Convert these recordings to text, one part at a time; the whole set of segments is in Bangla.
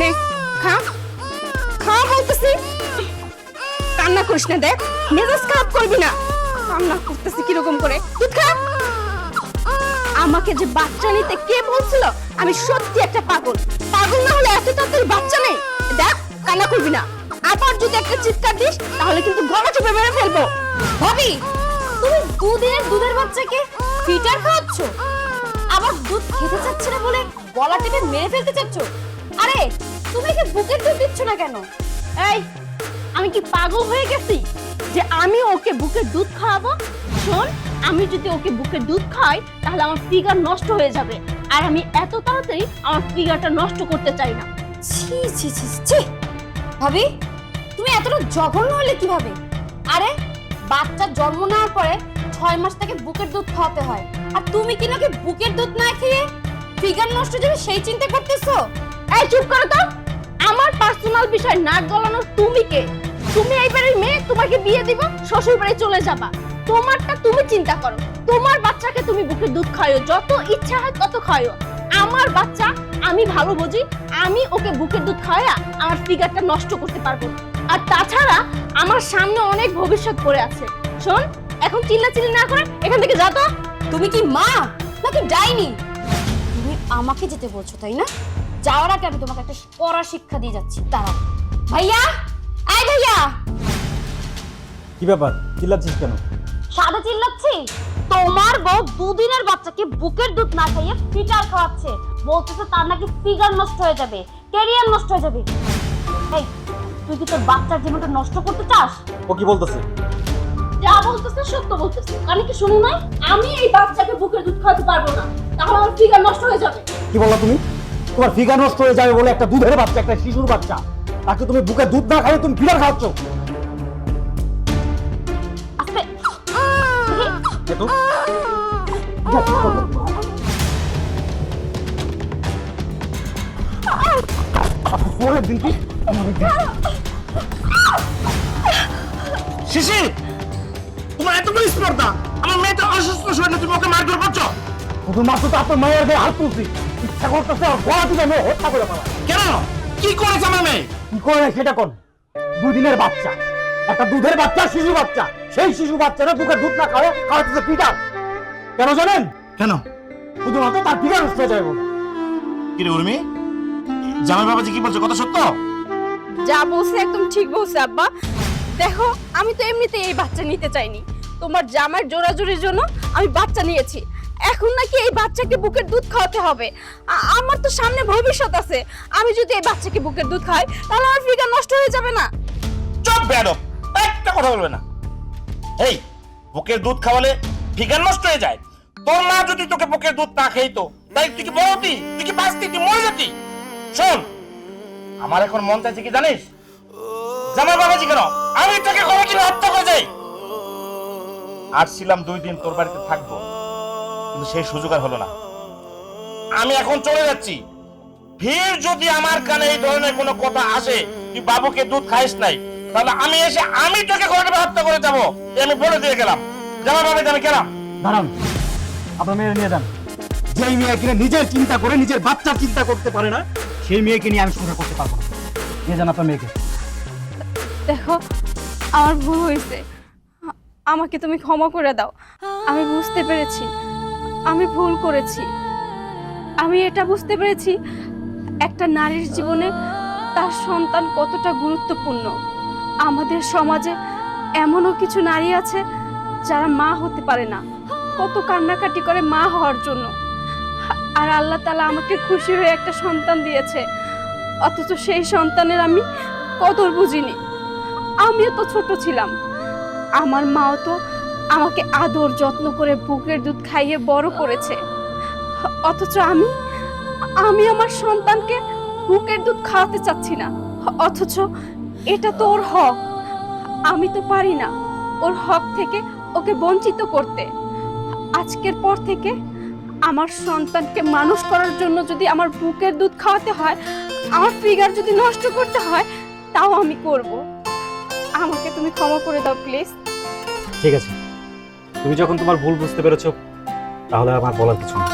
নে, খা। খা বলতেছি। কান্না করিস না, দেখ। মেজাজ খারাপ করবি না। কান্না করতেছি কীরকম করে। তুই খা। আমাকে যে বাচ্চা নিতে কে বলছিল, আমি সত্যি একটা পাগল। পাগল না হলে এত তাড়াতাড়ি বাচ্চা নেই। দেখ, কান্না করবি না। আবার যদি একটা চিৎকার দিস, তাহলে কিন্তু গলা চেপে মেরে ফেলব। ভাবি, তুমি দুধের দুধের বাচ্চাকে ফিটার খাওয়াচ্ছ? আবার দুধ খেতে চাচ্ছে না বলে গলা টিপে মেরে ফেলতে চাচ্ছ? আরে, তুমি কি বুকের দুধ দিচ্ছ না কেন? এই, আমি কি পাগল হয়ে গেছি যে আমি ওকে বুকে দুধ খাওয়াবো? শোন, আমি যদি ওকে বুকে দুধ খাই তাহলে আমার ফিগার নষ্ট হয়ে যাবে। আর আমি এত তাড়াতাড়ি আমার ফিগারটা নষ্ট করতে চাই না। ছি ছি ছি ছি। ভাবি, তুমি এতটা জঘন্য হলে কীভাবে? আরে, বাচ্চা জন্ম নেওয়ার পরে ছয় মাস তাকে বুকের দুধ খাওয়াতে হয়। আর তুমি কি নাকি বুকের দুধ না খেয়ে ফিগার নষ্ট যাবে সেই চিন্তা করতেছো? এই, চুপ করো তো। আমার পার্সোনাল বিষয় নাক গলানোর তুমি কে? তুমি এই বাড়ির মেয়ে, তোমাকে বিয়ে দিব, শ্বশুর বাড়ি চলে যাবা। তোমারটা তুমি চিন্তা করো। তোমার বাচ্চাকে তুমি বুকে দুধ খাইও যত ইচ্ছা হয় তত খাইও আমার বাচ্চা, আমি ভালো বুঝি, আমি ওকে বুকের দুধ খাওয়া আমার ফিগারটা নষ্ট করতে পারব না। আর তাছাড়া আমার সামনে অনেক ভবিষ্যৎ পড়ে আছে। শোন, এখন চিল্লাচিল্লি না করে এখান থেকে যা তো। তুমি কি মা? নাকি ডাইনি? তুমি আমাকে যেতে বলছো, তাই না? যাওয়ার আগে আমি তোমাকে একটা কড়া শিক্ষা দিয়ে যাচ্ছি। দাঁড়াও। ভাইয়া? এই ভাইয়া! কি ব্যাপার? চিল্লাচ্ছিস কেন? সাদা চিল্লাচ্ছি? তোমার বউ দুদিনের বাচ্চাকে বুকের দুধ না খাইয়ে ফিটার খাওয়াচ্ছে। বলতেছে তার নাকি ফিগার নষ্ট হয়ে যাবে ক্যারিয়ার নষ্ট হয়ে যাবে। এই তুই কি তোর বাচ্চার জীবনটা নষ্ট করতে চাস? ও কি বলতেছে? যা বলতেছে সত্য বলতেছে। আমি কি শুনি নাই? আমি এই বাচ্চাকে বুকের দুধ খাওয়াতে পারব না। তাহলে আমার ফিগার নষ্ট হয়ে যাবে। কি বললা তুমি? তোমার ফিগার নষ্ট হয়ে যাবে বলে একটা দুধের বাচ্চা একটা শিশুর বাচ্চা। তাকে তুমি বুকে দুধ না খাইয়ে তুমি ফিগার খাওয়াচ্ছ। কি তোমার এত বড় স্পর্ধা! আমার মেয়েটা অসুস্থ শরীরে তুমি ওকে মারধর করছ? শুধুমাত্র তো আপনার মায়ের গায়ে হাত তুলছি। ইচ্ছা করতেছে গলা মেয়ে হত্যা করে পালা কেন? কি করেছে আমার মেয়ে? কি করে সেটা কোন? দুদিনের বাচ্চা। একটা দুধের বাচ্চা শিশু বাচ্চা। সেই শিশু বাচ্চারা দুধ না খাওয়া খাওয়াচ্ছে পিটার কেন জানেন? কেন? শুধুমাত্র তার ফিগার নষ্ট হয়ে যাবে কি রে উর্মি? জামাই বাবাজি কি বলছে? কথা সত্য? যা বলছে একদম ঠিক বলছে আব্বা। দেখো আমি তো এমনিতে এই বাচ্চা নিতে চাইনি। তোমার জামার জোরাজুরির জন্য আমি বাচ্চা নিয়েছি। এখন নাকি এই বাচ্চাকে বুকের দুধ খাওয়াতে হবে। আমার তো সামনে ভবিষ্যৎ আছে। আমি যদি এই বাচ্চাকে বুকের দুধ খাই তাহলে আমার ফিগার নষ্ট হয়ে যাবে না। চুপ, বেয়াদব! একটা কথা বলবে না। এই, বুকের দুধ খাওয়ালে ফিগার নষ্ট হয়ে যায়। তোর মা যদি তোকে বুকের দুধ না খেইতো, তাই তুই কি বলতি তুই কি বাঁচতি? তুই মরে যেতি? শোন, আমার এখন মন চাইছে কি জানিস? জামাই বাবাজি কেন? আমি তোকে কোনোদিন হত্যা করে যাই আসছিলাম দুই দিন তোর বাড়িতে থাকব। কিন্তু সেই সুযোগ আর হলো না। আমি এখন চলে যাচ্ছি। ফির যদি আমার কানে এই ধরনের কোনো কথা আসে তুই বাবুকে দুধ খাইস নাই তাহলে আমি এসে আমি তোকে ঘরে হত্যা করে যাব। আমি বলে দিয়ে গেলাম। জামা বাবাকে আমি গেলাম দাঁড়ান। আপনার মেয়ের নিয়ে যান। যেই মেয়ে কিনা নিজের চিন্তা করে নিজের বাচ্চার চিন্তা করতে পারে না সেই মেয়েকে নিয়ে আমি সংসার করতে পারব না। নিয়ে যান আপনার মেয়েকে। দেখো আমার ভুল হয়েছে। আমাকে তুমি ক্ষমা করে দাও। আমি বুঝতে পেরেছি। আমি ভুল করেছি। আমি এটা বুঝতে পেরেছি, একটা নারীর জীবনে তার সন্তান কতটা গুরুত্বপূর্ণ। আমাদের সমাজে এমনও কিছু নারী আছে যারা মা হতে পারে না। কত কান্নাকাটি করে মা হওয়ার জন্য। আর আল্লাহ তালা আমাকে খুশি হয়ে একটা সন্তান দিয়েছে। অথচ সেই সন্তানের আমি কদর বুঝিনি। আমিও তো ছোট ছিলাম। আমার মাও তো আমাকে আদর যত্ন করে বুকের দুধ খাইয়ে বড় করেছে। অথচ আমি আমি আমার সন্তানকে বুকের দুধ খাওয়াতে চাচ্ছি না। অথচ এটা তো ওর হক। আমি তো পারি না ওর হক থেকে ওকে বঞ্চিত করতে। আজকের পর থেকে আমার সন্তানকে মানুষ করার জন্য যদি আমার বুকের দুধ খাওয়াতে হয়, আমার ফিগার যদি নষ্ট করতে হয়, তাও আমি করব। আমাকে তুমি ক্ষমা করে দাও, প্লিজ। ঠিক আছে। তুমি যখন তোমার ভুল বুঝতে পেরেছ, তাহলে আমার বলার কিছু নেই।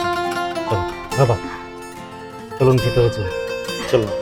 চলো, বাবা। চলুন ভিতরে চলুন চলো।